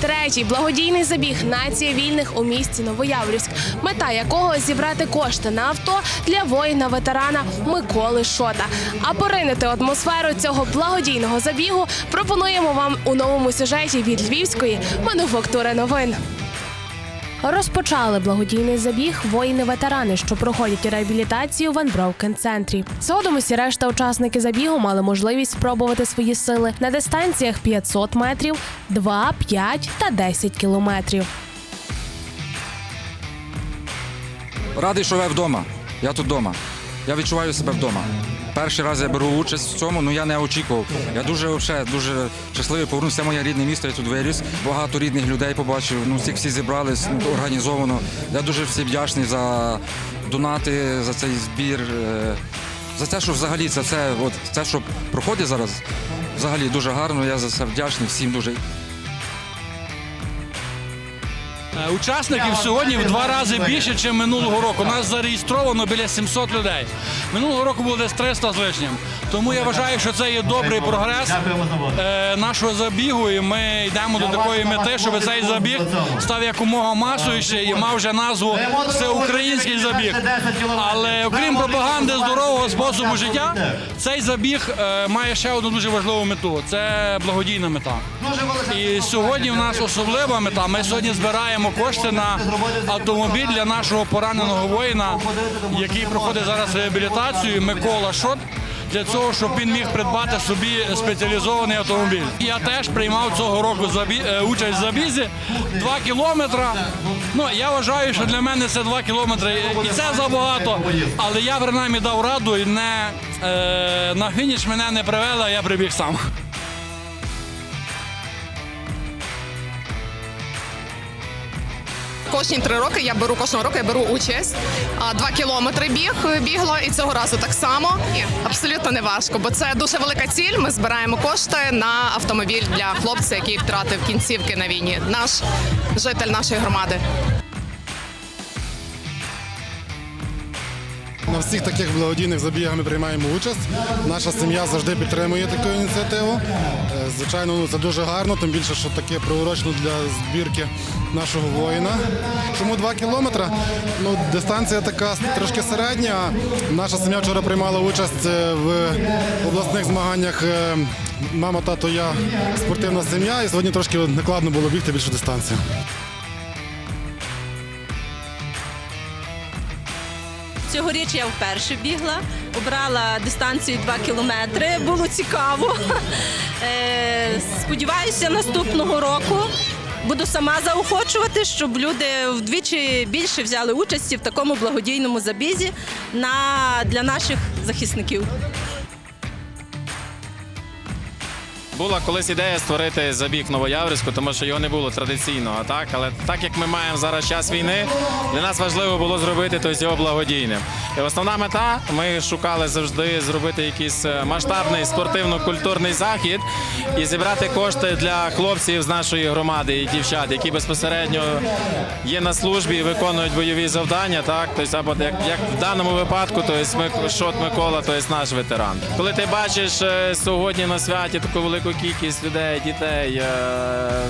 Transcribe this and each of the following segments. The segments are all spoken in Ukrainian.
Третій благодійний забіг Нація вільних у місті Новояврівськ, мета якого зібрати кошти на авто для воїна-ветерана Миколи Шота. А поринити атмосферу цього благодійного забігу пропонуємо вам у новому сюжеті від львівської мануфактури новин. Розпочали благодійний забіг воїни-ветерани, що проходять реабілітацію в Unbroken центрі. Згодом усі решта учасники забігу мали можливість спробувати свої сили на дистанціях 500 метрів, 2, 5 та 10 кілометрів. Радий, що ви вдома. Я тут вдома. Я відчуваю себе вдома. Перший раз я беру участь в цьому, ну я не очікував. Я дуже вообще, дуже щасливий повернувся. Це моє рідне місто, я тут виріс. Багато рідних людей побачив. Ну, всіх всі зібрались ну, організовано. Я дуже всім вдячний за донати, за цей збір. е, За те, що взагалі це все, от це, що проходить зараз, взагалі дуже гарно. Я за це вдячний всім дуже. Учасників сьогодні в два рази більше, ніж минулого року. У нас зареєстровано біля 700 людей. Минулого року було десь 300 з лишнім. Тому я вважаю, що це є добрий прогрес е, нашого забігу. І ми йдемо до такої мети, щоб цей забіг став якомога масовіше і мав вже назву Всеукраїнський забіг. Але окрім пропаганди здорового способу життя, цей забіг е, має ще одну дуже важливу мету це благодійна мета. І сьогодні в нас особлива мета. Ми сьогодні збираємо кошти на автомобіль для нашого пораненого воїна, який проходить зараз реабілітацію. Микола Шот. Для цього, щоб він міг придбати собі спеціалізований автомобіль. Я теж приймав цього року е, участь в забізі. Два кілометри. Ну я вважаю, що для мене це два кілометри, і це забагато. Але я принаймні дав раду і не е, на фініш мене не привели, а я прибіг сам. Кожні три роки я беру кожного року, я беру участь. Два кілометри біг бігла, і цього разу так само. Абсолютно не важко, бо це дуже велика ціль. Ми збираємо кошти на автомобіль для хлопця, який втратив кінцівки на війні. Наш житель нашої громади. На всіх таких благодійних забігах ми приймаємо участь. Наша сім'я завжди підтримує таку ініціативу. Звичайно, ну, це дуже гарно, тим більше, що таке приурочено для збірки нашого воїна. Чому два кілометри? Ну, дистанція така трошки середня. Наша сім'я вчора приймала участь е, в обласних змаганнях. е, Мама, тато, я спортивна сім'я, і сьогодні трошки накладно було бігти більшу дистанцію. Цьогоріч я вперше бігла, обрала дистанцію 2 кілометри. Було цікаво. Е, Сподіваюся, наступного року буду сама заохочувати, щоб люди вдвічі більше взяли участі в такому благодійному забізі на, для наших захисників. Була колись ідея створити забіг в Новояврську, тому що його не було традиційного. Так, але так як ми маємо зараз час війни, для нас важливо було зробити тобто, його благодійним. І основна мета ми шукали завжди зробити якийсь е, масштабний спортивно-культурний захід і зібрати кошти для хлопців з нашої громади і дівчат, які безпосередньо є на службі і виконують бойові завдання. Так, тобто, або як, як в даному випадку, тобто, Шот Микола, тобто наш ветеран. Коли ти бачиш е, сьогодні на святі таку велику кількість людей, дітей, е,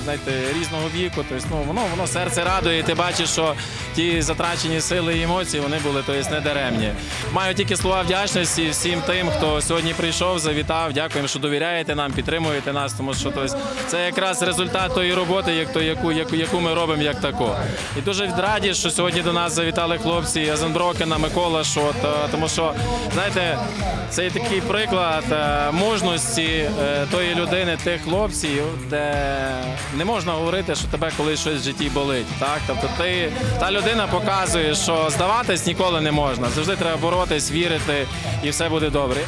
знаєте, різного віку, тобто, ну, воно воно серце радує. і Ти бачиш, що ті затрачені сили і емоції вони були тобто, не даремні. Маю тільки слова вдячності всім тим, хто сьогодні прийшов, завітав. Дякуємо, що довіряєте нам, підтримуєте нас, тому що тобто, це якраз результат тої роботи, як то, яку, яку, яку ми робимо як таку. І дуже раді, що сьогодні до нас завітали хлопці Азенброкена, Микола Шот, е, тому що знаєте, це такий приклад е, мужності тої людини, тих хлопців, де не можна говорити, що тебе колись щось в житті болить. Так, тобто ти та людина показує, що здаватись ніколи не можна. Завжди треба боротись, вірити, і все буде добре.